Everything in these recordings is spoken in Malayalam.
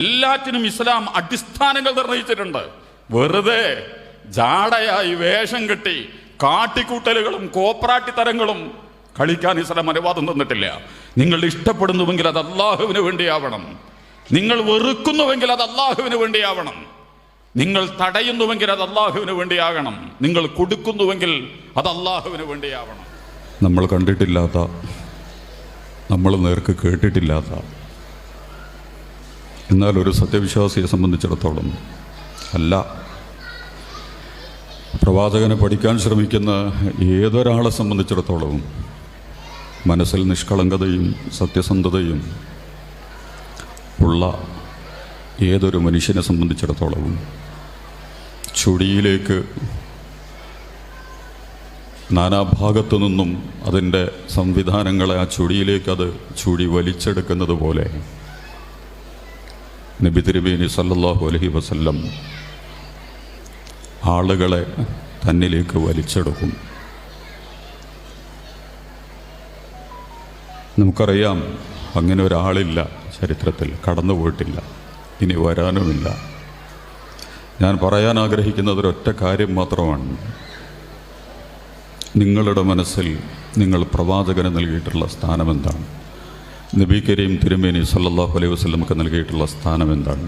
എല്ലാറ്റിനും ഇസ്ലാം അടിസ്ഥാനങ്ങൾ നിർണയിച്ചിട്ടുണ്ട്. വെറുതെ ജാടയായി വേഷം കെട്ടി കാട്ടിക്കൂട്ടലുകളും കോപ്രാട്ടിത്തരങ്ങളും കളിക്കാൻ ഇസ്ലാം അനുവാദം തന്നിട്ടില്ല. നിങ്ങൾ ഇഷ്ടപ്പെടുന്നുവെങ്കിൽ അത് അള്ളാഹുവിന് വേണ്ടിയാവണം. നിങ്ങൾ വെറുക്കുന്നുവെങ്കിൽ അത് അള്ളാഹുവിന് വേണ്ടിയാവണം. നിങ്ങൾ തടയുന്നുവെങ്കിൽ അത് അള്ളാഹുവിന് വേണ്ടിയാകണം. നിങ്ങൾ കൊടുക്കുന്നുവെങ്കിൽ അത് അള്ളാഹുവിന് വേണ്ടിയാവണം. നമ്മൾ കണ്ടിട്ടില്ലാത്ത നമ്മൾ നേർക്ക് കേട്ടിട്ടില്ലാത്ത എന്നാൽ ഒരു സത്യവിശ്വാസിയെ സംബന്ധിച്ചിടത്തോളം അല്ല. പ്രവാചകനെ പഠിക്കാൻ ശ്രമിക്കുന്ന ഏതൊരാളെ സംബന്ധിച്ചിടത്തോളവും മനസ്സിൽ നിഷ്കളങ്കതയും സത്യസന്ധതയും ഉള്ള ഏതൊരു മനുഷ്യനെ സംബന്ധിച്ചിടത്തോളവും ചുടിയിലേക്ക് നാനാഭാഗത്തു നിന്നും അതിന്റെ സംവിധാനങ്ങളെ ആ ചുടിയിലേക്ക് അത് ചുടി വലിച്ചെടുക്കുന്നത് പോലെ നബി തിരുമേനി സല്ലാഹു അലഹി വസല്ലം ആളുകളെ തന്നിലേക്ക് വലിച്ചെടുക്കും. നമുക്കറിയാം അങ്ങനെ ഒരാളില്ല ചരിത്രത്തിൽ കടന്നു പോയിട്ടില്ല ഇനി വരാനുമില്ല. ഞാൻ പറയാൻ ആഗ്രഹിക്കുന്നത് ഒരൊറ്റ കാര്യം മാത്രമാണ്. നിങ്ങളുടെ മനസ്സിൽ നിങ്ങൾ പ്രവാചകന് നൽകിയിട്ടുള്ള സ്ഥാനം എന്താണ് നബി കരീം തിരുമേനി സല്ലാഹു അലൈഹി വസ്ലമൊക്കെ നൽകിയിട്ടുള്ള സ്ഥാനം എന്താണ്?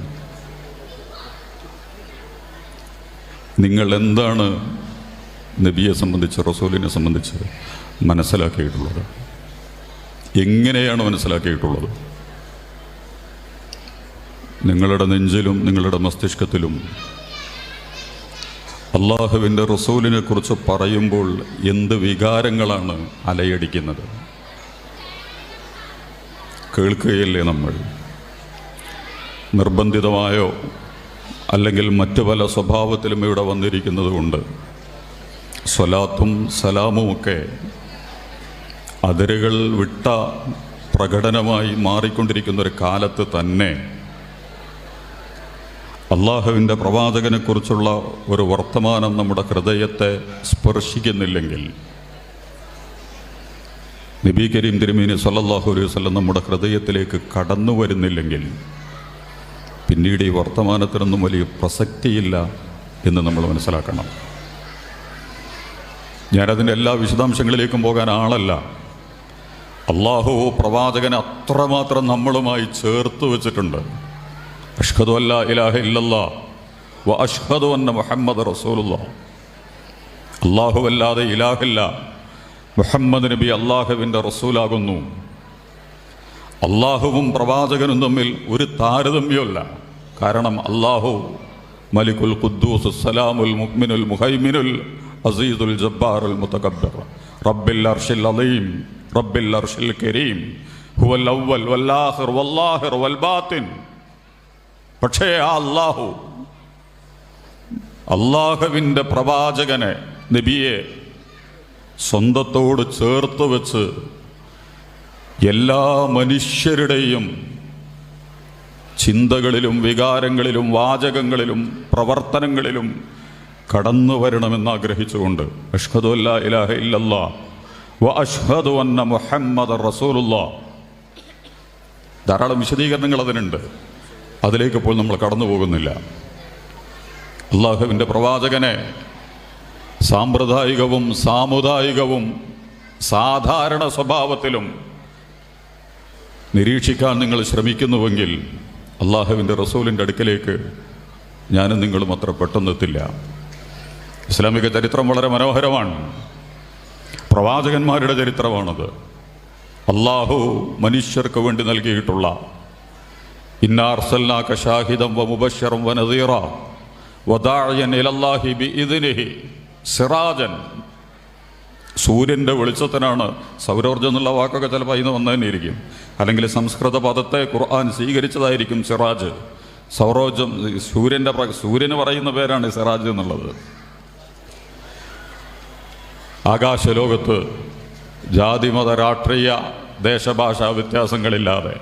നിങ്ങൾ എന്താണ് നബിയെ സംബന്ധിച്ച് റസൂലിനെ സംബന്ധിച്ച് മനസ്സിലാക്കിയിട്ടുള്ളത്? എങ്ങനെയാണ് മനസ്സിലാക്കിയിട്ടുള്ളത്? നിങ്ങളുടെ നെഞ്ചിലും നിങ്ങളുടെ മസ്തിഷ്കത്തിലും അള്ളാഹുവിന്റെ റസൂലിനെ കുറിച്ച് പറയുമ്പോൾ എന്ത് വികാരങ്ങളാണ് അലയടിക്കുന്നത്? കേൾക്കുകയല്ലേ നമ്മൾ? നിർബന്ധിതമായോ? അല്ലെങ്കിൽ മറ്റു പല സ്വഭാവത്തിലും ഇവിടെ വന്നിരിക്കുന്നത് കൊണ്ട് സ്വലാത്തും സലാമുമൊക്കെ അതിരുകൾ വിട്ട പ്രകടനമായി മാറിക്കൊണ്ടിരിക്കുന്ന ഒരു കാലത്ത് തന്നെ അള്ളാഹുവിന്റെ പ്രവാചകനെക്കുറിച്ചുള്ള ഒരു വർത്തമാനം നമ്മുടെ ഹൃദയത്തെ സ്പർശിക്കുന്നില്ലെങ്കിൽ നബി കരീം തിരുമേനി സല്ലല്ലാഹു അലൈഹി വസല്ലം നമ്മുടെ ഹൃദയത്തിലേക്ക് കടന്നു വരുന്നില്ലെങ്കിൽ പിന്നീട് ഈ വർത്തമാനത്തിനൊന്നും വലിയ പ്രസക്തിയില്ല എന്ന് നമ്മൾ മനസ്സിലാക്കണം. ഞാനതിന്റെ എല്ലാ വിശദാംശങ്ങളിലേക്കും പോകാൻ ആളല്ല. അള്ളാഹു പ്രവാചകനെ അത്രമാത്രം നമ്മളുമായി ചേർത്ത് വെച്ചിട്ടുണ്ട്. അഷ്ഹദു അല്ല ഇലാഹ ഇല്ലല്ലാ വ അഷ്ഹദു അന്ന മുഹമ്മദ് റസൂലുള്ള. അള്ളാഹു അല്ലാതെ ഇലാഹില്ല മുഹമ്മദ് നബി അള്ളാഹുവിന്റെ റസൂലാകുന്നു. അള്ളാഹുവും പ്രവാചകനും തമ്മിൽ ഒരു താരതമ്യമല്ല. കാരണം അള്ളാഹു മലിക്കുൽ ഖുദ്ദൂസ് സലാമുൽ മുഹ്മിനുൽ മുഹൈമിനുൽ അസീദുൽ ജബ്ബാറുൽ മുത്തകബ്ബർ റബ്ബിൽ അർഷിൽ അലീം റബ്ബിൽ അർഷിൽ കരീം. ഹുവൽ അവ്വൽ വല്ലാഹിർ വല്ലാഹിർ വൽബാത്തിൻ പക്ഷേ ആ അള്ളാഹു അള്ളാഹുവിന്റെ പ്രവാചകനെ നബിയെ സ്വന്തത്തോട് ചേർത്ത് വെച്ച് എല്ലാ മനുഷ്യരുടെയും ചിന്തകളിലും വികാരങ്ങളിലും വാചകങ്ങളിലും പ്രവർത്തനങ്ങളിലും കടന്നു വരണമെന്ന് ആഗ്രഹിച്ചുകൊണ്ട് അഷ്ഹദു അല്ലാ ഇലാഹ വ അഷ്ഹദു അന്ന മുഹമ്മദ് റസൂലുള്ള. ധാരാളം വിശദീകരണങ്ങൾ അതിനുണ്ട്. അതിലേക്ക് ഇപ്പോൾ നമ്മൾ കടന്നു പോകുന്നില്ല അള്ളാഹുവിന്റെ പ്രവാചകനെ സാമ്പ്രദായികവും സാമുദായികവും സാധാരണ സ്വഭാവത്തിലും നിരീക്ഷിക്കാൻ നിങ്ങൾ ശ്രമിക്കുന്നുവെങ്കിൽ അള്ളാഹുവിന്റെ റസൂലിന്റെ അടുക്കലേക്ക് ഞാനും നിങ്ങളും അത്ര പെട്ടെന്നെത്തില്ല. ഇസ്ലാമിക ചരിത്രം വളരെ മനോഹരമാണ്. പ്രവാചകന്മാരുടെ ചരിത്രമാണത്. അള്ളാഹു മനുഷ്യർക്ക് വേണ്ടി നൽകിയിട്ടുള്ള ഇന്നാർസൽനാക ഷാഹിദം വ മുബശ്ശറം വ നദീറ വദാഅയൻ ഇലല്ലാഹി ബിഇദ്നിഹി സിറാജൻ. സൂര്യന്റെ വെളിച്ചത്തിനാണ് സൗരോർജം എന്നുള്ള വാക്കൊക്കെ ചിലപ്പോൾ അതിന് വന്നു അല്ലെങ്കിൽ സംസ്കൃത പദത്തെ ഖുർആൻ സ്വീകരിച്ചതായിരിക്കും സിറാജ്. സൗരോർജം സൂര്യന്റെ സൂര്യന് പറയുന്ന പേരാണ് സിറാജ് എന്നുള്ളത്. ആകാശലോകത്ത് ജാതിമത രാഷ്ട്രീയ ദേശഭാഷാ വ്യത്യാസങ്ങളില്ലാതെ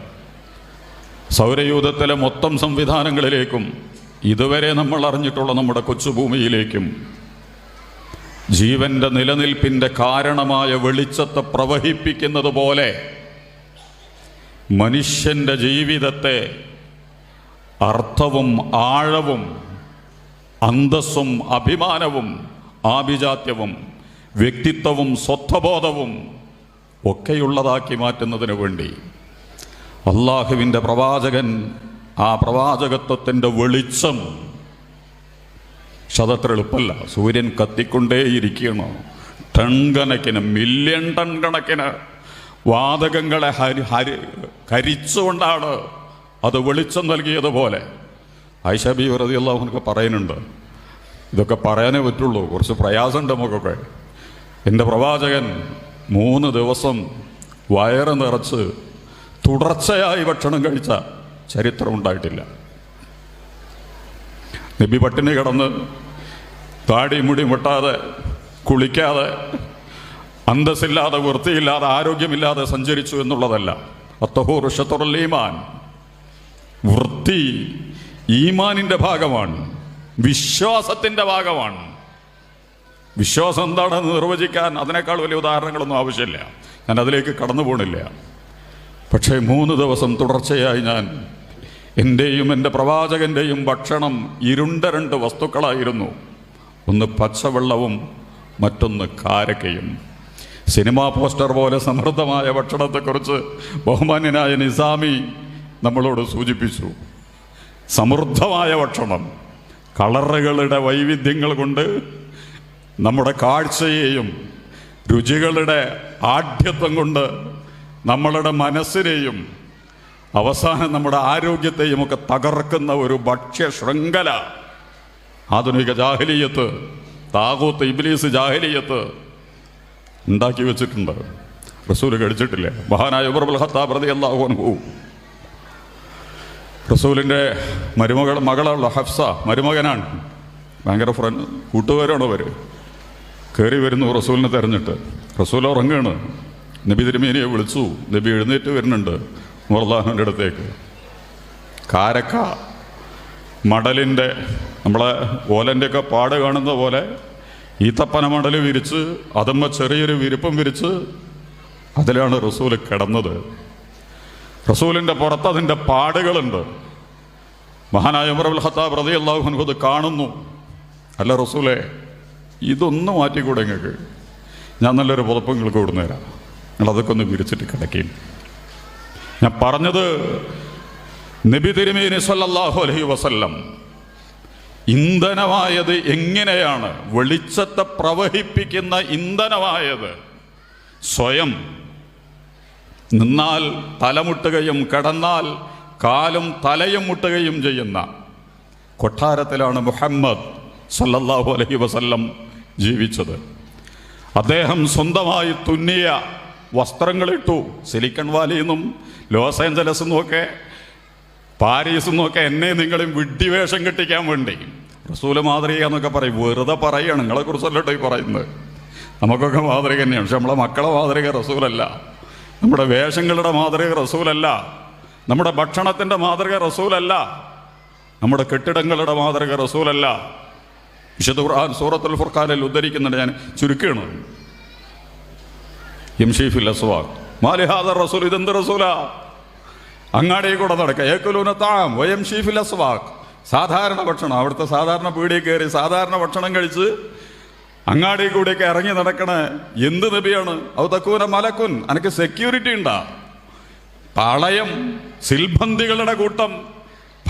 സൗരയൂഥത്തിലെ മൊത്തം സംവിധാനങ്ങളിലേക്കും ഇതുവരെ നമ്മൾ അറിഞ്ഞിട്ടുള്ള നമ്മുടെ കൊച്ചുഭൂമിയിലേക്കും ജീവന്റെ നിലനിൽപ്പിന്റെ കാരണമായ വെളിച്ചത്തെ പ്രവഹിപ്പിക്കുന്നത് പോലെ മനുഷ്യന്റെ ജീവിതത്തെ അർത്ഥവും ആഴവും അന്തസ്സും അഭിമാനവും ആഭിജാത്യവും വ്യക്തിത്വവും സ്വത്വബോധവും ഒക്കെയുള്ളതാക്കി മാറ്റുന്നതിന് വേണ്ടി അള്ളാഹുവിന്റെ പ്രവാചകൻ ആ പ്രവാചകത്വത്തിന്റെ വെളിച്ചം ശതത്ര എളുപ്പമല്ല സൂര്യൻ കത്തിക്കൊണ്ടേയിരിക്കുകയാണ്. ടൺ കണക്കിന് മില്യൺ ടൺ കണക്കിന് വാതകങ്ങളെ ഹരി ഹരി കരിച്ചുകൊണ്ടാണ് അത് വെളിച്ചം നൽകിയതുപോലെ. ഐഷബി വെറുതെ അള്ളാഹുനൊക്കെ പറയുന്നുണ്ട്. ഇതൊക്കെ പറയാനേ പറ്റുള്ളൂ. കുറച്ച് പ്രയാസമുണ്ട് നമുക്കൊക്കെ. എന്റെ പ്രവാചകൻ മൂന്ന് ദിവസം വയറ് നിറച്ച് തുടർച്ചയായി ഭക്ഷണം കഴിച്ച ചരിത്രം ഉണ്ടായിട്ടില്ല. നബി പട്ടിണി കിടന്ന് താടി മുടി മുട്ടാതെ കുളിക്കാതെ അന്തസ്സില്ലാതെ വൃത്തിയില്ലാതെ ആരോഗ്യമില്ലാതെ സഞ്ചരിച്ചു എന്നുള്ളതല്ല. അത്തഹൂർ ഷത്തുറല്ലീമാൻ വൃത്തി ഈമാനിന്റെ ഭാഗമാണ്. വിശ്വാസത്തിന്റെ ഭാഗമാണ്. വിശ്വാസം എന്താണെന്ന് നിർവചിക്കാൻ അതിനേക്കാൾ വലിയ ഉദാഹരണങ്ങളൊന്നും ആവശ്യമില്ല. ഞാൻ അതിലേക്ക് കടന്നു പോണില്ല. പക്ഷേ മൂന്ന് ദിവസം തുടർച്ചയായി ഞാൻ എന്റെയും എന്റെ പ്രവാചകന്റെയും ഭക്ഷണം ഇരുണ്ട രണ്ട് വസ്തുക്കളായിരുന്നു. ഒന്ന് പച്ചവെള്ളവും മറ്റൊന്ന് കാരക്കയും. സിനിമാ പോസ്റ്റർ പോലെ സമൃദ്ധമായ ഭക്ഷണത്തെക്കുറിച്ച് ബഹുമാന്യനായ നിസാമി നമ്മളോട് സൂചിപ്പിച്ചു. സമൃദ്ധമായ ഭക്ഷണം കളറുകളുടെ വൈവിധ്യങ്ങൾ കൊണ്ട് നമ്മുടെ കാഴ്ചയെയും രുചികളുടെ ആഢ്യത്വം കൊണ്ട് നമ്മളുടെ മനസ്സിനെയും അവസാനം നമ്മുടെ ആരോഗ്യത്തെയും ഒക്കെ തകർക്കുന്ന ഒരു ഭക്ഷ്യ ശൃംഖല ആധുനിക ജാഹലീയത്ത് താകൂത്ത് ഇബ്ലീസ് ജാഹലീയത്ത് ഉണ്ടാക്കി വെച്ചിട്ടുണ്ട്. റസൂൽ കഴിച്ചിട്ടില്ല. മഹാനായ ഉമർ ബുൽ ഖത്താബ് പ്രതി അള്ളാഹു റസൂലിന്റെ മരുമകൾ മകളുള്ള ഹഫ്സ മരുമകനാണ്. ഭയങ്കര ഫ്രണ്ട് കൂട്ടുകാരാണ് അവർ കയറി വരുന്നു റസൂലിനെ തെരഞ്ഞിട്ട്. റസൂൽ ഉറങ്ങുകയാണ് നബി തിരുമേനിയെ വിളിച്ചു. നബി എഴുന്നേറ്റ് വരുന്നുണ്ട്. മുർദാഹുവിന്റെ അടുത്തേക്ക് കാരക്ക മടലിന്റെ നമ്മളെ ഓലന്റെയൊക്കെ പാട് കാണുന്ന പോലെ ഈത്തപ്പന മടൽ വിരിച്ച് അതുമ്മ ചെറിയൊരു വിരിപ്പം വിരിച്ച് അതിലാണ് റസൂൽ കിടന്നത്. റസൂലിന്റെ പുറത്ത് അതിന്റെ പാടുകളുണ്ട്. മഹാനായ ഉമർ ഹത്താബ് റതി അള്ളാഹു അത് കാണുന്നു. അല്ല റസൂലെ ഇതൊന്ന് മാറ്റിക്കൂടെ നിങ്ങൾക്ക് ഞാൻ നല്ലൊരു പുതപ്പ് നിങ്ങൾക്ക് കൊടുന്നു തരാം. നിങ്ങൾ അതൊക്കെ ഒന്ന് വിരിച്ചിട്ട് കിടക്കുകയും ഞാൻ പറഞ്ഞത് നബി തിരുമേനി സല്ലാഹു അലഹി വസല്ലം ഇന്ധനമായത് എങ്ങനെയാണ്? വെളിച്ചത്തെ പ്രവഹിപ്പിക്കുന്ന ഇന്ധനമായത് സ്വയം നിന്നാൽ തലമുട്ടുകയും കടന്നാൽ കാലും തലയും മുട്ടുകയും ചെയ്യുന്ന കൊട്ടാരത്തിലാണ് മുഹമ്മദ് സല്ലല്ലാഹു അലഹി വസല്ലം ജീവിച്ചത്. അദ്ദേഹം സ്വന്തമായി തുന്നിയ വസ്ത്രങ്ങളിട്ടു സിലിക്കൺ വാലിയിൽ നിന്നും ലോസ് ഏഞ്ചലസ് നോക്കെ പാരീസ് നോക്കെ എന്നെ നിങ്ങളും വിഡ്ഢിവേഷം കെട്ടിക്കാൻ വേണ്ടി. റസൂൽ മാതൃക എന്നൊക്കെ പറയും. വെറുതെ പറയുകയാണ് നിങ്ങളെ കുറിച്ചല്ലോ ഈ പറയുന്നത്. നമുക്കൊക്കെ മാതൃക തന്നെയാണ്. പക്ഷെ നമ്മളെ മക്കളെ മാതൃക റസൂലല്ല. നമ്മുടെ വേഷങ്ങളുടെ മാതൃക റസൂലല്ല. നമ്മുടെ ഭക്ഷണത്തിന്റെ മാതൃക റസൂലല്ല. നമ്മുടെ കെട്ടിടങ്ങളുടെ മാതൃക റസൂലല്ല. വിശുദ്ധ ഖുർആൻ സൂറത്തുൽ ഫുർഖാനിൽ ഉദ്ധരിക്കുന്നുണ്ട്. ഞാൻ ചുരുക്കുകയാണ് യംഷീഫിൽ അസ്വാഖ് മാലിഹാദർ റസൂൽ ഇതെന്ത് റസൂലാ? അങ്ങാടി കൂടെ നടക്കുക ഏക്കുലൂന താം വയം ഷീഫിൽ അസ്വാഖ് സാധാരണ ഭക്ഷണം അവിടുത്തെ സാധാരണ പീടിയിൽ കയറി സാധാരണ ഭക്ഷണം കഴിച്ച് അങ്ങാടി കൂടെയൊക്കെ ഇറങ്ങി നടക്കണ എന്ത് നബിയാണ്? അത് തക്കൂന മലക്കുൻ അനക്ക് സെക്യൂരിറ്റി ഉണ്ടാ. പാളയം സിൽബന്തികളുടെ കൂട്ടം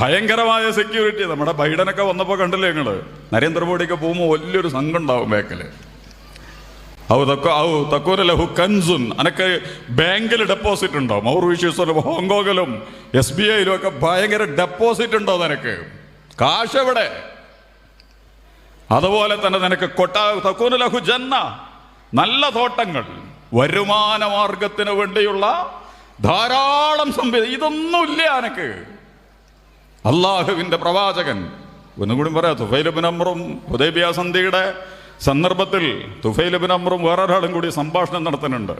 ഭയങ്കരമായ സെക്യൂരിറ്റി നമ്മുടെ ബൈഡനൊക്കെ വന്നപ്പോൾ കണ്ടില്ലേ ഞങ്ങൾ നരേന്ദ്രമോദിയൊക്കെ പോകുമ്പോൾ വലിയൊരു സംഘം ഉണ്ടാവും ബാക്കിൽ ഔ തക്കോ ഔ തക്കൂന ലഹു കൻസുൻ. അനക്ക് ബാങ്കിൽ ഡെപ്പോസിറ്റ് ഉണ്ടോ? മൗറീഷ്യസിലും ഹോങ്കോങ്ങിലും എസ് ബി ഐയിലും ഒക്കെ ഭയങ്കര ഡെപ്പോസിറ്റ് ഉണ്ടോ നിനക്ക്? കാശ് എവിടെ അതുപോലെ തന്നെ നിനക്ക് കൊട്ട തക്കൂന ലഹു ജന്ന. നല്ല തോട്ടങ്ങൾ. വരുമാന മാർഗത്തിന് വേണ്ടിയുള്ള ധാരാളം സംവിധാനം ഇതൊന്നുമില്ല എനക്ക് അള്ളാഹുവിന്റെ പ്രവാചകൻ ഒന്നും കൂടി പറയാം തുഫൈലബിൻ അമ്രും ഹുദൈബിയ സന്ധിയുടെ സന്ദർഭത്തിൽ തുഫൈലബിൻ അമ്രും വേറൊരാളും കൂടി സംഭാഷണം നടത്തുന്നുണ്ട്.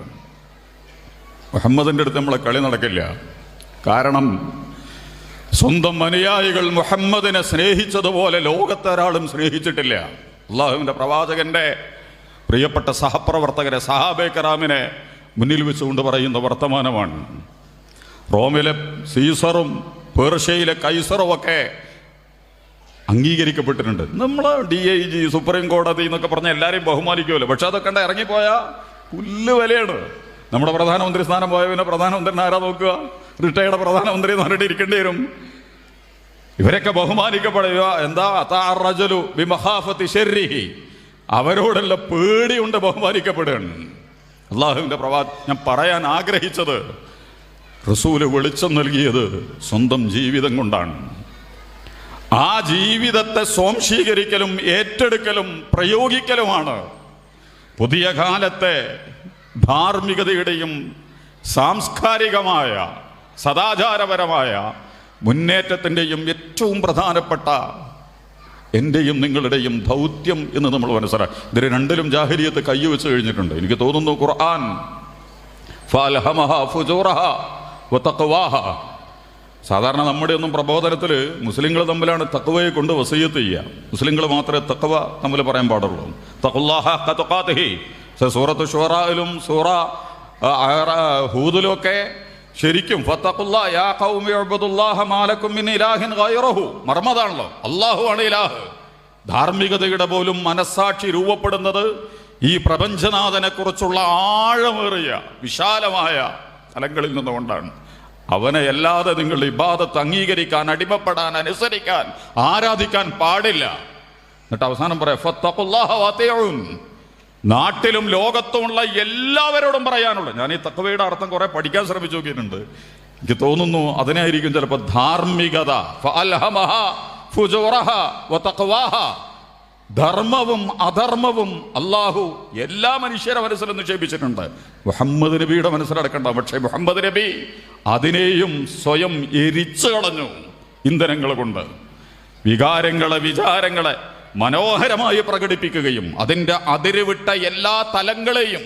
മുഹമ്മദിന്റെ അടുത്ത് നമ്മളെ കളി നടക്കില്ല. കാരണം സ്വന്തം അനുയായികൾ മുഹമ്മദിനെ സ്നേഹിച്ചതുപോലെ ലോകത്തൊരാളും സ്നേഹിച്ചിട്ടില്ല. അള്ളാഹുവിന്റെ പ്രവാചകന്റെ പ്രിയപ്പെട്ട സഹപ്രവർത്തകരെ സഹാബേ കറാമിനെ മുന്നിൽ വെച്ചുകൊണ്ട് പറയുന്ന വർത്തമാനമാണ്. റോമിലെ സീസറും പേർഷ്യയിലെ കൈസറും ഒക്കെ അംഗീകരിക്കപ്പെട്ടിട്ടുണ്ട്. നമ്മൾ ഡി ഐ ജി സുപ്രീം കോടതി എന്നൊക്കെ പറഞ്ഞ എല്ലാവരെയും ബഹുമാനിക്കുമല്ലോ പക്ഷെ അതൊക്കെ കണ്ട ഇറങ്ങിപ്പോയ? പുല്ല് വിലയാണ്. നമ്മുടെ പ്രധാനമന്ത്രി സ്ഥാനം പോയ പിന്നെ പ്രധാനമന്ത്രി ആരാ നോക്കുക? റിട്ടയർഡ് പ്രധാനമന്ത്രി എന്ന് പറഞ്ഞിട്ട് ഇരിക്കേണ്ടി വരും. ഇവരൊക്കെ ബഹുമാനിക്കപ്പെടുക. എന്താ? ബിമഹാഫത്തി ശരീഹി. അവരോടുള്ള പേടിയുണ്ട് ബഹുമാനിക്കപ്പെടുകയാണ്. അള്ളാഹുവിന്റെ പ്രവാ ഞാൻ പറയാൻ ആഗ്രഹിച്ചത് റസൂൽ വെളിച്ചം നൽകിയത് സ്വന്തം ജീവിതം കൊണ്ടാണ്. ആ ജീവിതത്തെ സ്വാംശീകരിക്കലും ഏറ്റെടുക്കലും പ്രയോഗിക്കലുമാണ്. പുതിയ കാലത്തെ ധാർമ്മികതയുടെയും സാംസ്കാരികമായ സദാചാരപരമായ മുന്നേറ്റത്തിന്റെയും ഏറ്റവും പ്രധാനപ്പെട്ട എന്റെയും നിങ്ങളുടെയും ദൗത്യം എന്ന് നമ്മൾ മനസ്സിലാക്കി ഇതിന് രണ്ടിലും ജാഹരിയത്ത് കൈവച്ച് കഴിഞ്ഞിട്ടുണ്ട്. എനിക്ക് തോന്നുന്നു ഖുർആൻ ഫാൽഹമഹ വതഖ്വാഹ സാധാരണ നമ്മുടെ ഒന്നും പ്രബോധനത്തിൽ മുസ്ലിങ്ങൾ തമ്മിലാണ് തക്കവയെ കൊണ്ട് വസയ്യത്ത് ചെയ്യുക. മുസ്ലിങ്ങൾ മാത്രമേ തക്കവ തമ്മിൽ പറയാൻ പാടുള്ളൂ. തക്കുല്ലാഹി സൂറത്ത് ഷുറായിലും സൂറ ഹൂദിലും ഒക്കെ ശരിക്കും മർമ്മതാണല്ലോ. അള്ളാഹു ആണ് ഇലാഹ്. ധാർമ്മികതയുടെ പോലും മനസ്സാക്ഷി രൂപപ്പെടുന്നത് ഈ പ്രപഞ്ചനാഥനെ കുറിച്ചുള്ള ആഴമേറിയ വിശാലമായ തലങ്ങളിൽ നിന്നുകൊണ്ടാണ്. അവനെ അല്ലാതെ നിങ്ങൾ ഇബാദത്ത് അംഗീകരിക്കാൻ അടിമപ്പെടാൻ അനുസരിക്കാൻ ആരാധിക്കാൻ പാടില്ല എന്നിട്ട് അവസാനം പറയാം. നാട്ടിലും ലോകത്തുമുള്ള എല്ലാവരോടും പറയാനുള്ളത് ഞാൻ ഈ തക്കവയുടെ അർത്ഥം കുറെ പഠിക്കാൻ ശ്രമിച്ചു നോക്കിയിട്ടുണ്ട് എനിക്ക് തോന്നുന്നു അതിനായിരിക്കും ചിലപ്പോൾ ധാർമ്മികത ഫഅൽഹമഹ വതഖ്വാഹ. ധർമ്മവും അധർമ്മവും അള്ളാഹു എല്ലാ മനുഷ്യരെ മനസ്സിലും നിക്ഷേപിച്ചിട്ടുണ്ട്. മുഹമ്മദ് നബിയുടെ മനസ്സിലടക്കണ്ട പക്ഷേ മുഹമ്മദ് നബി അതിനെയും സ്വയം എരിച്ചു കളഞ്ഞു ഇന്ധനങ്ങൾ കൊണ്ട്. വികാരങ്ങളെ വിചാരങ്ങളെ മനോഹരമായി പ്രകടിപ്പിക്കുകയും അതിന്റെ അതിരുവിട്ട എല്ലാ തലങ്ങളെയും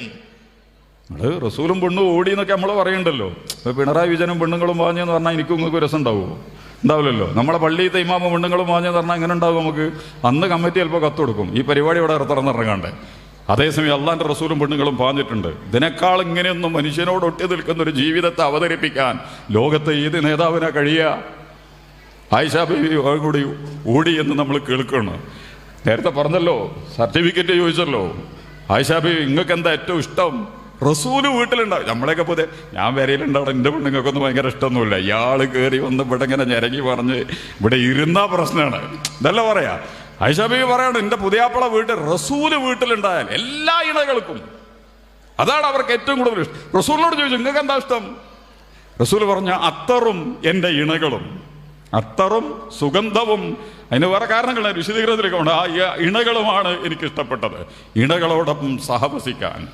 നമ്മൾ റസൂലും പെണ്ണും ഓടി എന്നൊക്കെ നമ്മൾ പറയണ്ടല്ലോ. പിണറായി വിജയനും പെണ്ണുങ്ങളും വാങ്ങിയെന്ന് പറഞ്ഞാൽ എനിക്കും നിങ്ങൾക്ക് രസം ഉണ്ടാവുമോ? ഉണ്ടാവില്ലല്ലോ. നമ്മളെ പള്ളിയിലത്തെ ഇമാമ പെണ്ണുങ്ങളും വാങ്ങിയെന്ന് തരണം എങ്ങനെ ഉണ്ടാവും നമുക്ക്? അന്ന് കമ്മിറ്റി ചിലപ്പോൾ കത്ത് കൊടുക്കും. ഈ പരിപാടി ഇവിടെ ഇറത്തിറന്ന് ഇറങ്ങാണ്ട്. അതേസമയം അള്ളാന്റെ റസൂലും പെണ്ണുങ്ങളും പാഞ്ഞിട്ടുണ്ട്. ഇതിനേക്കാൾ ഇങ്ങനെയൊന്നും മനുഷ്യനോട് ഒട്ടി നിൽക്കുന്ന ഒരു ജീവിതത്തെ അവതരിപ്പിക്കാൻ ലോകത്തെ ഏത് നേതാവിനാ കഴിയുക? ആയിഷ ബേബി കൂടി ഓടി എന്ന് നമ്മൾ കേൾക്കണം നേരത്തെ പറഞ്ഞല്ലോ സർട്ടിഫിക്കറ്റ് ചോദിച്ചല്ലോ. ആയിഷ ബേബി നിങ്ങൾക്ക് എന്താ ഏറ്റവും ഇഷ്ടം? റസൂൽ വീട്ടിലുണ്ടാവും. നമ്മളെയൊക്കെ പോതെ ഞാൻ വരയിലുണ്ടാവും എന്റെ പെണ്ണുങ്ങൾക്കൊന്നും ഭയങ്കര ഇഷ്ടമൊന്നുമില്ല. ഇയാൾ കയറി വന്ന് ഇവിടെ ഇങ്ങനെ ഞരങ്ങി പറഞ്ഞ് ഇവിടെ ഇരുന്ന പ്രശ്നമാണ് ഇതല്ല പറയാ. ഐഷബി പറയണം എന്റെ പുതിയാപ്പള വീട്ടിൽ റസൂൽ വീട്ടിലുണ്ടായാൽ എല്ലാ ഇണകൾക്കും. അതാണ് അവർക്ക് ഏറ്റവും കൂടുതൽ ഇഷ്ടം. റസൂലിനോട് ചോദിച്ചു നിങ്ങൾക്ക് എന്താ ഇഷ്ടം? റസൂൽ പറഞ്ഞ അത്തറും എന്റെ ഇണകളും. അത്തറും സുഗന്ധവും. അതിന് വേറെ കാരണങ്ങൾ വിശദീകരണത്തിലേക്ക് ഉണ്ട് ആ ഇണകളുമാണ് എനിക്ക് ഇഷ്ടപ്പെട്ടത് ഇണകളോടൊപ്പം സഹവസിക്കാൻ.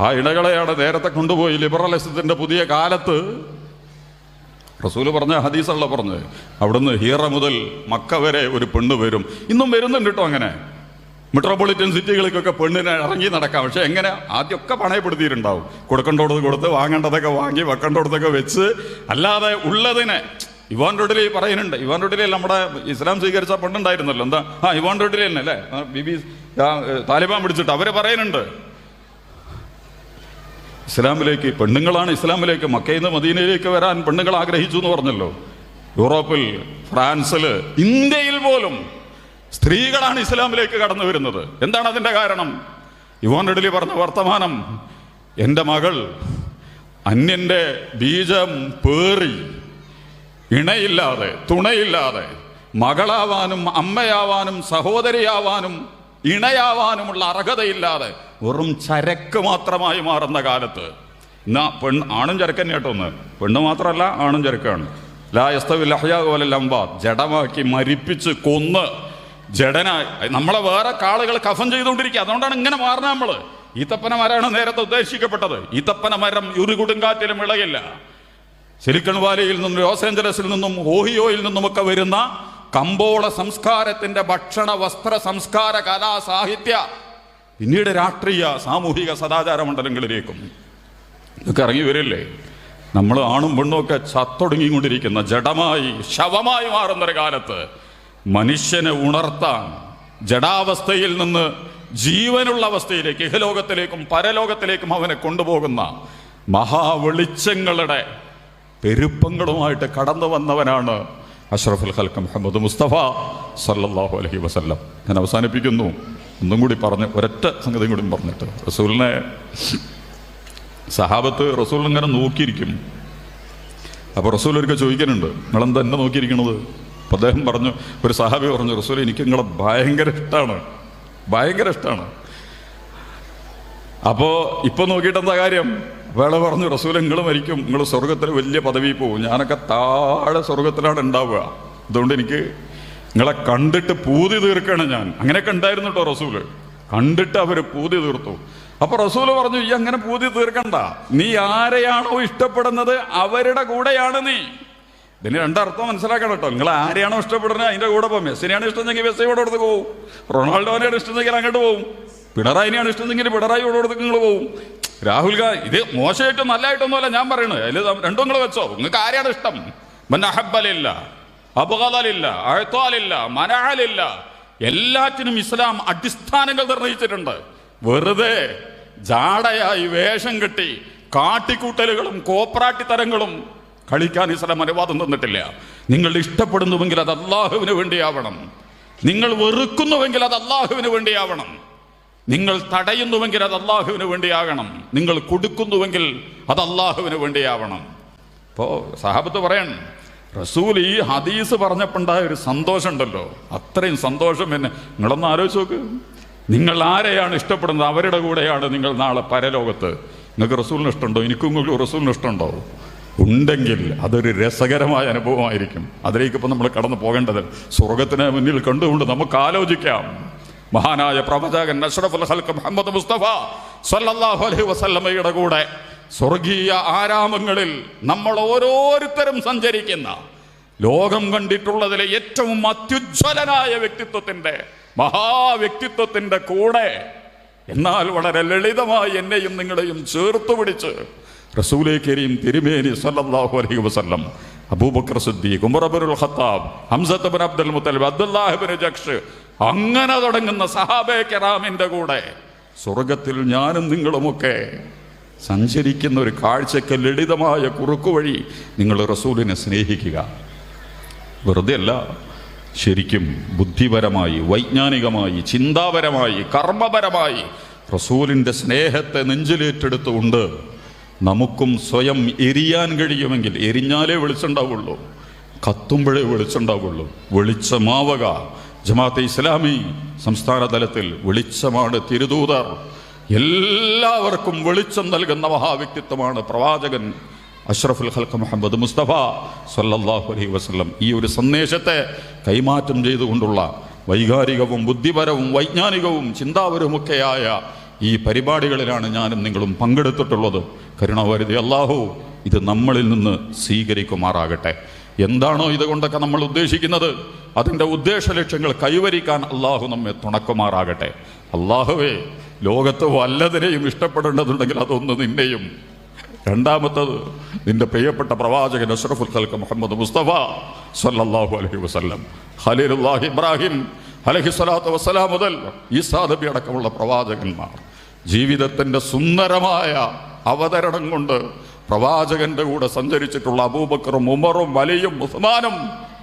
ആ ഇണകളെയാണ് നേരത്തെ കൊണ്ടുപോയി ലിബറലിസത്തിന്റെ പുതിയ കാലത്ത് റസൂൽ പറഞ്ഞ ഹദീസല്ല പറഞ്ഞ് അവിടുന്ന് ഹീറ മുതൽ മക്ക വരെ ഒരു പെണ്ണ് വരും. ഇന്നും വരുന്നുണ്ട് കേട്ടോ അങ്ങനെ. മെട്രോപൊളിറ്റൻ സിറ്റികളിലേക്കൊക്കെ പെണ്ണിനെ ഇറങ്ങി നടക്കാം. പക്ഷെ എങ്ങനെ? ആദ്യമൊക്കെ പണയപ്പെടുത്തിയിട്ടുണ്ടാവും. കൊടുക്കേണ്ടത് കൊടുത്ത് വാങ്ങേണ്ടതൊക്കെ വാങ്ങി വെക്കേണ്ടതൊക്കെ വെച്ച് അല്ലാതെ ഉള്ളതിനെ ഇവാൻ റോഡിലി പറയുന്നുണ്ട്. ഇവാൻ റോഡിലി നമ്മുടെ ഇസ്ലാം സ്വീകരിച്ച പെണ്ണുണ്ടായിരുന്നല്ലോ. എന്താ? ആ ഇവാൻ റോഡിലി തന്നെ അല്ലേ? ബിബി താലിബാൻ പിടിച്ചിട്ട്. അവർ പറയുന്നുണ്ട്. ഇസ്ലാമിലേക്ക് പെണ്ണുങ്ങളാണ് ഇസ്ലാമിലേക്ക് മക്കയിൽ നിന്ന് മദീനയിലേക്ക് വരാൻ പെണ്ണുങ്ങൾ ആഗ്രഹിച്ചു എന്ന് പറഞ്ഞല്ലോ. യൂറോപ്പിൽ ഫ്രാൻസിൽ ഇന്ത്യയിൽ പോലും സ്ത്രീകളാണ് ഇസ്ലാമിലേക്ക് കടന്നു വരുന്നത്. എന്താണ് അതിന്റെ കാരണം? യുവാൻ ഇഡലി പറഞ്ഞ വർത്തമാനം എന്റെ മകൾ അന്യന്റെ ബീജം പേറി ഇണയില്ലാതെ തുണയില്ലാതെ മകളാവാനും അമ്മയാവാനും സഹോദരിയാവാനും ഇണയാവാനുമുള്ള അർഹതയില്ലാതെ വെറും ചരക്ക് മാത്രമായി മാറുന്ന കാലത്ത്. എന്നാ പെൺ ആണും ചരക്കന്നെ കേട്ടോ ഒന്ന്. പെണ്ണ് മാത്രമല്ല ആണും ചരക്കാണ്. ലായസ്തവിലഹ്യ പോലെ ലംബ ജഡമാക്കി മരിപ്പിച്ച് കൊന്ന് ജഡനായി. നമ്മളെ വേറെ കാളുകൾ കഫൻ ചെയ്തുകൊണ്ടിരിക്കുക. അതുകൊണ്ടാണ് ഇങ്ങനെ മാറുന്നത് നമ്മൾ ഈത്തപ്പന മരമാണ് നേരത്തെ ഉദ്ദേശിക്കപ്പെട്ടത്. ഈത്തപ്പന മരം ഒരു കൊടുങ്കാറ്റിലും ഇളകില്ല. സിലിക്കൺ വാലിയിൽ നിന്നും ലോസ് ഏഞ്ചലസിൽ നിന്നും ഓഹിയോയിൽ നിന്നുമൊക്കെ വരുന്ന കമ്പോള സംസ്കാരത്തിന്റെ ഭക്ഷണ വസ്ത്ര സംസ്കാര കലാ സാഹിത്യ പിന്നീട് രാഷ്ട്രീയ സാമൂഹിക സദാചാര മണ്ഡലങ്ങളിലേക്കും. ഇതൊക്കെ ഇറങ്ങി വരില്ലേ? നമ്മൾ ആണും പെണ്ണും ഒക്കെ ചത്തൊടുങ്ങിക്കൊണ്ടിരിക്കുന്ന ജഡമായി ശവമായി മാറുന്നൊരു കാലത്ത് മനുഷ്യനെ ഉണർത്താൻ ജഡാവസ്ഥയിൽ നിന്ന് ജീവനുള്ള അവസ്ഥയിലേക്ക് ഇഹലോകത്തിലേക്കും പരലോകത്തിലേക്കും അവനെ കൊണ്ടുപോകുന്ന മഹാവെളിച്ചങ്ങളുടെ പെരുപ്പങ്ങളുമായിട്ട് കടന്നു വന്നവനാണ് അഷ്റഫുൽ ഖൽക്ക് മുഹമ്മദ് മുസ്തഫ സല്ലാഹു അലഹി വസല്ലം. ഞാൻ അവസാനിപ്പിക്കുന്നു. ഒന്നും കൂടി പറഞ്ഞ് ഒരൊറ്റ സംഗതിയും കൂടി പറഞ്ഞിട്ട്. റസൂലിനെ സഹാബത്ത് റസൂൽ ഇങ്ങനെ നോക്കിയിരിക്കും. അപ്പോൾ റസൂൽ ഒരിക്കൽ ചോദിക്കുന്നുണ്ട് നിങ്ങളെന്താ എന്നെ നോക്കിയിരിക്കണത്? അപ്പോൾ അദ്ദേഹം പറഞ്ഞു ഒരു സഹാബി പറഞ്ഞു റസൂൽ എനിക്ക് നിങ്ങളെ ഭയങ്കര ഇഷ്ടമാണ് ഭയങ്കര ഇഷ്ടമാണ് അപ്പോൾ ഇപ്പോൾ നോക്കിയിട്ട് എന്താ കാര്യം? വേള പറഞ്ഞു റസൂൽ നിങ്ങൾ മരിക്കും. നിങ്ങൾ സ്വർഗത്തിൽ വലിയ പദവി പോകും ഞാനൊക്കെ താഴെ സ്വർഗത്തിലാണ് ഉണ്ടാവുക. അതുകൊണ്ട് എനിക്ക് നിങ്ങളെ കണ്ടിട്ട് പൂതി തീർക്കണം ഞാൻ. അങ്ങനെയൊക്കെ ഉണ്ടായിരുന്നു കേട്ടോ റസൂൽ. കണ്ടിട്ട് അവർ പൂതി തീർത്തു. അപ്പൊ റസൂൽ പറഞ്ഞു ഈ അങ്ങനെ പൂതി തീർക്കണ്ട. നീ ആരെയാണോ ഇഷ്ടപ്പെടുന്നത് അവരുടെ കൂടെയാണ് നീ. ഇതിന് രണ്ടർത്ഥം മനസ്സിലാക്കണം കേട്ടോ നിങ്ങൾ ആരെയാണോ ഇഷ്ടപ്പെടുന്നത് അതിന്റെ കൂടെ പോകും മെസ്സിനെയാണ് ഇഷ്ടമെങ്കിൽ മെസ്സി ഇവിടെ അടുത്ത് പോകും റൊണാൾഡോനെയാണ് ഇഷ്ടമെങ്കിൽ അങ്ങോട്ട് പോകും പിണറായിനെയാണ് ഇഷ്ടമെങ്കിൽ പിണറായി ഇവിടെ അടുത്ത് നിങ്ങൾ പോകും രാഹുൽ ഗാന്ധി ഇത് മോശമായിട്ടും നല്ലതായിട്ടൊന്നുമല്ല ഞാൻ പറയണത്. അതിൽ രണ്ടും നിങ്ങൾ വെച്ചോ. നിങ്ങൾക്ക് ആരെയാണ് ഇഷ്ടം? മന്നഹബലില്ല അപകതലില്ല അഴത്താലില്ല മനഹലില്ല എല്ലാറ്റിനും ഇസ്ലാം അടിസ്ഥാനങ്ങൾ നിർണയിച്ചിട്ടുണ്ട്. വെറുതെ ജാടയായി വേഷം കെട്ടി കാട്ടിക്കൂട്ടലുകളും കോപ്രാട്ടിത്തരങ്ങളും കളിക്കാൻ ഇസ്ലാം അനുവാദം തന്നിട്ടില്ല. നിങ്ങൾ ഇഷ്ടപ്പെടുന്നുവെങ്കിൽ അത് അള്ളാഹുവിന് വേണ്ടിയാവണം. നിങ്ങൾ വെറുക്കുന്നുവെങ്കിൽ അത് അള്ളാഹുവിന് വേണ്ടിയാവണം. നിങ്ങൾ തടയുന്നുവെങ്കിൽ അത് അള്ളാഹുവിന് വേണ്ടിയാകണം. നിങ്ങൾ കൊടുക്കുന്നുവെങ്കിൽ അത് അള്ളാഹുവിന് വേണ്ടിയാവണം. ഇപ്പോ സഹാബത്ത് പറയണം റസൂൽ ഈ ഹദീസ് പറഞ്ഞപ്പോണ്ടായ ഒരു സന്തോഷം ഉണ്ടല്ലോ അത്രയും സന്തോഷം എന്നെ. നിങ്ങളൊന്ന് ആലോചിച്ച് നോക്ക്. നിങ്ങൾ ആരെയാണ് ഇഷ്ടപ്പെടുന്നത്? അവരുടെ കൂടെയാണ് നിങ്ങൾ നാളെ പരലോകത്ത്. നിങ്ങൾക്ക് റസൂലിന് ഇഷ്ടമുണ്ടോ? എനിക്കും നിങ്ങൾക്ക് റസൂലിന് ഇഷ്ടമുണ്ടോ? ഉണ്ടെങ്കിൽ അതൊരു രസകരമായ അനുഭവമായിരിക്കും. അതിലേക്ക് ഇപ്പം നമ്മൾ കടന്നു പോകേണ്ടത് സ്വർഗത്തിന് മുന്നിൽ കണ്ടുകൊണ്ട് നമുക്ക് ആലോചിക്കാം. മഹാനായ പ്രവചകൻ അഷ്റഫുൽ ഹൽക്ക് മുഹമ്മദ് മുസ്തഫ സല്ലല്ലാഹു അലൈഹി വസല്ലമയുടെ കൂടെ സ്വർഗീയ ആരാമങ്ങളിൽ നമ്മൾ ഓരോരുത്തരും സഞ്ചരിക്കുന്ന ലോകം കണ്ടിട്ടുള്ളതിലെ ഏറ്റവും അത്യുജ്വലനായ വ്യക്തിത്വത്തിന്റെ മഹാവ്യക്തിത്വത്തിന്റെ കൂടെ എന്നാൽ വളരെ ലളിതമായി എന്നെയും നിങ്ങളെയും ചേർത്ത് പിടിച്ച് റസൂലേ കരീം തിരുമേനി സല്ലാഹു അലൈഹി വസല്ലം Abu Bakr Siddiq Umar Abul Khattab Hamza bin Abdul Muttalib Abdullah bin ജക്ഷ് അങ്ങനെ തുടങ്ങുന്ന സഹാബെ കെറാമിന്റെ കൂടെ. സ്വർഗത്തിൽ ഞാനും നിങ്ങളുമൊക്കെ സഞ്ചരിക്കുന്ന ഒരു കാഴ്ചയ്ക്ക് ലളിതമായ കുറുക്കു വഴി നിങ്ങൾ റസൂലിനെ സ്നേഹിക്കുക. വെറുതെ അല്ല ശരിക്കും ബുദ്ധിപരമായി വൈജ്ഞാനികമായി ചിന്താപരമായി കർമ്മപരമായി റസൂലിന്റെ സ്നേഹത്തെ നെഞ്ചിലേറ്റെടുത്തുകൊണ്ട് നമുക്കും സ്വയം എരിയാൻ കഴിയുമെങ്കിൽ എരിഞ്ഞാലേ വെളിച്ചുണ്ടാവുള്ളൂ കത്തുമ്പോഴേ വെളിച്ചുണ്ടാവുള്ളൂ വെളിച്ചമാവുക. ജമാഅത്തെ ഇസ്ലാമി സംസ്ഥാന തലത്തിൽ വെളിച്ചമാണ് തിരുദൂതർ. എല്ലാവർക്കും വെളിച്ചം നൽകുന്ന മഹാവ്യക്തിത്വമാണ് പ്രവാചകൻ അഷ്റഫുൽ ഹൽക്ക് മുഹമ്മദ് മുസ്തഫ സല്ലാഹു അലൈഹി വസ്ലം ഈ ഒരു സന്ദേശത്തെ കൈമാറ്റം ചെയ്തുകൊണ്ടുള്ള വൈകാരികവും ബുദ്ധിപരവും വൈജ്ഞാനികവും ചിന്താപരവുമൊക്കെയായ ഈ പരിപാടികളിലാണ് ഞാനും നിങ്ങളും പങ്കെടുത്തിട്ടുള്ളത്. കരുണാവരുതി അള്ളാഹു ഇത് നമ്മളിൽ നിന്ന് സ്വീകരിക്കുമാറാകട്ടെ. എന്താണോ ഇതുകൊണ്ടൊക്കെ നമ്മൾ ഉദ്ദേശിക്കുന്നത്? അതിന്റെ ഉദ്ദേശ ലക്ഷ്യങ്ങൾ കൈവരിക്കാൻ അള്ളാഹു നമ്മെ തുണക്കുമാറാകട്ടെ. അള്ളാഹുവേ ലോകത്ത് വല്ലതിനെയും ഇഷ്ടപ്പെടേണ്ടതുണ്ടെങ്കിൽ അതൊന്ന് നിന്നെയും. രണ്ടാമത്തത് നിന്റെ പ്രിയപ്പെട്ട പ്രവാചകൻ അഷ്റഫുൽ ഖൽക്ക് മുഹമ്മദ് മുസ്തഫ സല്ലാഹു അലഹി വസല്ലം. ഖലീലുല്ലാഹി ഇബ്രാഹിം അലഹി സ്വലാത്തു വസ്സലാം മുതൽ ഈസാ നബി അടക്കമുള്ള പ്രവാചകന്മാർ. ജീവിതത്തിന്റെ സുന്ദരമായ അവതരണം കൊണ്ട് പ്രവാചകന്റെ കൂടെ സഞ്ചരിച്ചിട്ടുള്ള അബൂബക്കറും ഉമറും വലിയും ഉസ്മാനും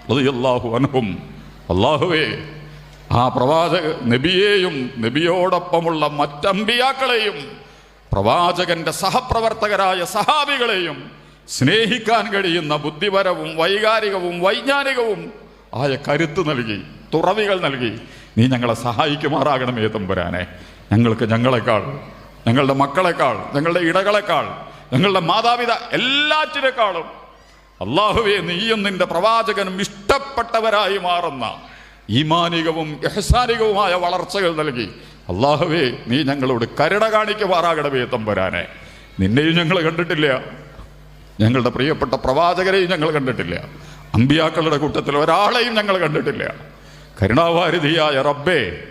അള്ളാഹു അൻഹും. അള്ളാഹുവേ ആ പ്രവാചക നബിയെയും നബിയോടൊപ്പമുള്ള മറ്റമ്പിയാക്കളെയും പ്രവാചകന്റെ സഹപ്രവർത്തകരായ സഹാബികളെയും സ്നേഹിക്കാൻ കഴിയുന്ന ബുദ്ധിപരവും വൈകാരികവും വൈജ്ഞാനികവും ആയ കരുത്ത് നൽകി തുറവികൾ നൽകി നീ ഞങ്ങളെ സഹായിക്കുമാറാകണമേ തമ്പുരാനെ. ഞങ്ങൾക്ക് ഞങ്ങളെക്കാൾ ഞങ്ങളുടെ മക്കളെക്കാൾ ഞങ്ങളുടെ ഇടകളെക്കാൾ ഞങ്ങളുടെ മാതാപിതാ എല്ലാറ്റിനേക്കാളും അള്ളാഹുവെ നീയും നിന്റെ പ്രവാചകനും ഇഷ്ടപ്പെട്ടവരായി മാറുന്ന ഈമാനികവും എഹസാനികവുമായ വളർച്ചകൾ നൽകി. അള്ളാഹുവേ നീ ഞങ്ങളോട് കരുണ കാണിക്കുമാറാകണമേ തമ്പുരാനെ. നിന്നെയും ഞങ്ങൾ കണ്ടിട്ടില്ല. ഞങ്ങളുടെ പ്രിയപ്പെട്ട പ്രവാചകരെയും ഞങ്ങൾ കണ്ടിട്ടില്ല. അമ്പിയാക്കളുടെ കൂട്ടത്തിൽ ഒരാളെയും ഞങ്ങൾ കണ്ടിട്ടില്ല. കരുണാവാരിധിയായ റബ്ബേ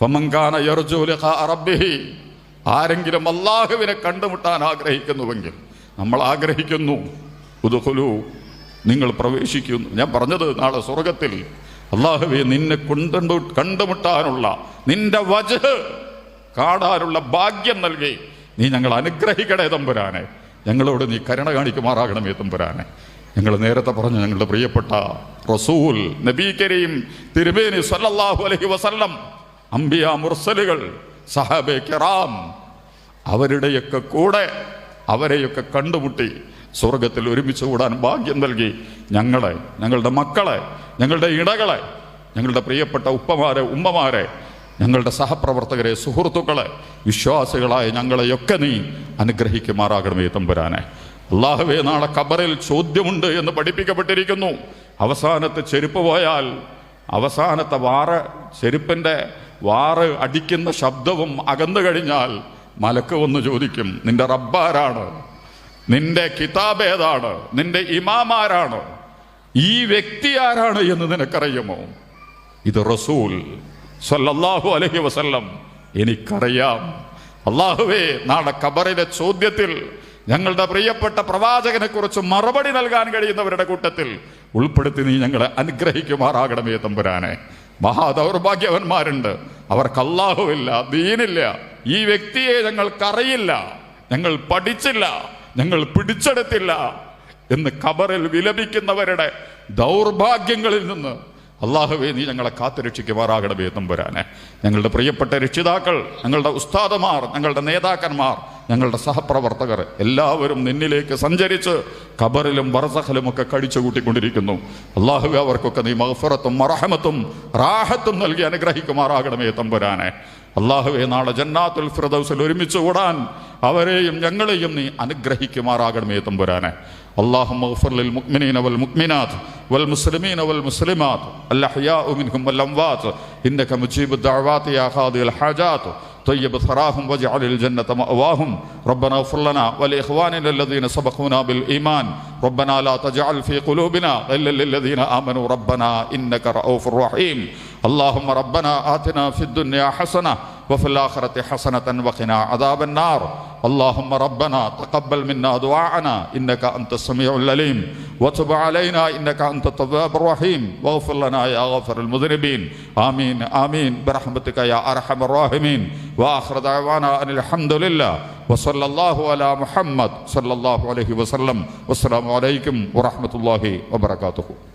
ഫമങ്കാന യർജുലി റബ്ബിഹി ആരെങ്കിലും അള്ളാഹുവിനെ കണ്ടുമുട്ടാൻ ആഗ്രഹിക്കുന്നുവെങ്കിൽ നമ്മൾ ആഗ്രഹിക്കുന്നു. ഉദുഹുലു നിങ്ങൾ പ്രവേശിക്കുന്നു. ഞാൻ പറഞ്ഞത് നാളെ സ്വർഗത്തിൽ അള്ളാഹുവെ നിന്നെ കൊണ്ടു കണ്ടുമുട്ടാനുള്ള നിന്റെ വജ് കാണാനുള്ള ഭാഗ്യം നൽകി. നീ ഞങ്ങൾ അനുഗ്രഹിക്കണേ തമ്പുരാനെ. ഞങ്ങളോട് നീ കരുണ കാണിക്കുമാറാകണമേ തമ്പുരാനെ. ഞങ്ങൾ നേരത്തെ പറഞ്ഞു ഞങ്ങളുടെ പ്രിയപ്പെട്ട റസൂൽ നബീ കരീം തിരുമേനി സല്ലാഹു അലഹി വസല്ലം അംബിയ മുർസലുകൾ സഹാബെ കിറാം അവരുടെയൊക്കെ കൂടെ അവരെയൊക്കെ കണ്ടുമുട്ടി സ്വർഗത്തിൽ ഒരുമിച്ച് കൂടാൻ ഭാഗ്യം നൽകി. ഞങ്ങളെ ഞങ്ങളുടെ മക്കളെ ഞങ്ങളുടെ ഇടകളെ ഞങ്ങളുടെ പ്രിയപ്പെട്ട ഉപ്പമാരെ ഉമ്മമാരെ ഞങ്ങളുടെ സഹപ്രവർത്തകരെ സുഹൃത്തുക്കളെ വിശ്വാസികളായ ഞങ്ങളെയൊക്കെ നീ അനുഗ്രഹിക്കുമാറാകണമേ തമ്പുരാനെ. അള്ളാഹുവേ നാളെ കബറിൽ ചോദ്യമുണ്ട് എന്ന് പഠിപ്പിക്കപ്പെട്ടിരിക്കുന്നു. അവസാനത്തെ ചെരുപ്പ് പോയാൽ അവസാനത്തെ വാറ ചെരുപ്പിന്റെ വാറ് അടിക്കുന്ന ശബ്ദവും അകന്നു കഴിഞ്ഞാൽ മലക്ക് വന്ന് ചോദിക്കും നിന്റെ റബ്ബാരാണ്? നിന്റെ കിതാബ് ഏതാണ് നിന്റെ ഇമാമാരാണ്? ഈ വ്യക്തി ആരാണ് എന്ന് നിനക്കറിയുമോ? ഇത് റസൂൽ സല്ലല്ലാഹു അലഹി വസല്ലം എനിക്കറിയാം. അള്ളാഹുവേ നാളെ കബറിലെ ചോദ്യത്തിൽ ഞങ്ങളുടെ പ്രിയപ്പെട്ട പ്രവാചകനെ കുറിച്ച് മറുപടി നൽകാൻ കഴിയുന്നവരുടെ കൂട്ടത്തിൽ ഉൾപ്പെടുത്തി നീ ഞങ്ങളെ അനുഗ്രഹിക്കുമാറാകണമേ തമ്പുരാനെ. മഹാദൗർഭാഗ്യവന്മാരുണ്ട്. അവർക്ക് അള്ളാഹുവില്ല ദീനില്ല. ഈ വ്യക്തിയെ ഞങ്ങൾക്കറിയില്ല. ഞങ്ങൾ പഠിച്ചില്ല. ഞങ്ങൾ പിടിച്ചെടുത്തില്ല. എന്ന് കബറിൽ വിലപിക്കുന്നവരുടെ ദൗർഭാഗ്യങ്ങളിൽ നിന്ന് അള്ളാഹുവേ നീ ഞങ്ങളെ കാത്തുരക്ഷിക്കുമാറാകണമേ തമ്പുരാനെ ഞങ്ങളുടെ പ്രിയപ്പെട്ട രക്ഷിതാക്കൾ ഞങ്ങളുടെ ഉസ്താദമാർ ഞങ്ങളുടെ നേതാക്കന്മാർ ഞങ്ങളുടെ സഹപ്രവർത്തകർ എല്ലാവരും നിന്നിലേക്ക് സഞ്ചരിച്ച് ഖബറിലും വറസഹലും ഒക്കെ കടിച്ചു കൂട്ടിക്കൊണ്ടിരിക്കുന്നു. അള്ളാഹുവെ അവർക്കൊക്കെ നീ മഹഫറത്തും മറഹമത്തും റാഹത്തും നൽകി അനുഗ്രഹിക്കുമാറാകണമേ തമ്പുരാനെ. അള്ളാഹുവെ നാളെ ജന്നാത്തുൽ ഫിറദൗസിൽ ഒരുമിച്ച് കൂടാൻ അവരെയും ഞങ്ങളെയും നീ അനുഗ്രഹിക്കുമാറാകണമേ തമ്പുരാനെ. اللهم اغفر للمؤمنين والمؤمنات والمسلمين والمسلمات الأحياء منهم والأموات إنك مجيب الدعوات يا قاضي الحاجات طيب ثراهم واجعل الجنة مأواهم ربنا اغفر لنا ولإخواننا الذين سبقونا بالإيمان ربنا لا تجعل في قلوبنا غلا للذين آمنوا ربنا إنك رؤوف رحيم اللهم ربنا آتنا في الدنيا حسنة وفي الآخرة حسنة وقنا عذاب النار. اللهم ربنا تقبل منا دعاءنا إنك أنت السميع العليم. وتب علينا إنك أنت التواب الرحيم. واغفر لنا يا غافر المذنبين. آمين آمين. برحمتك يا أرحم الراحمين. وآخر دعوانا أن الحمد لله. وصلى الله على محمد صلى الله عليه وسلم. والسلام عليكم ورحمة الله وبركاته.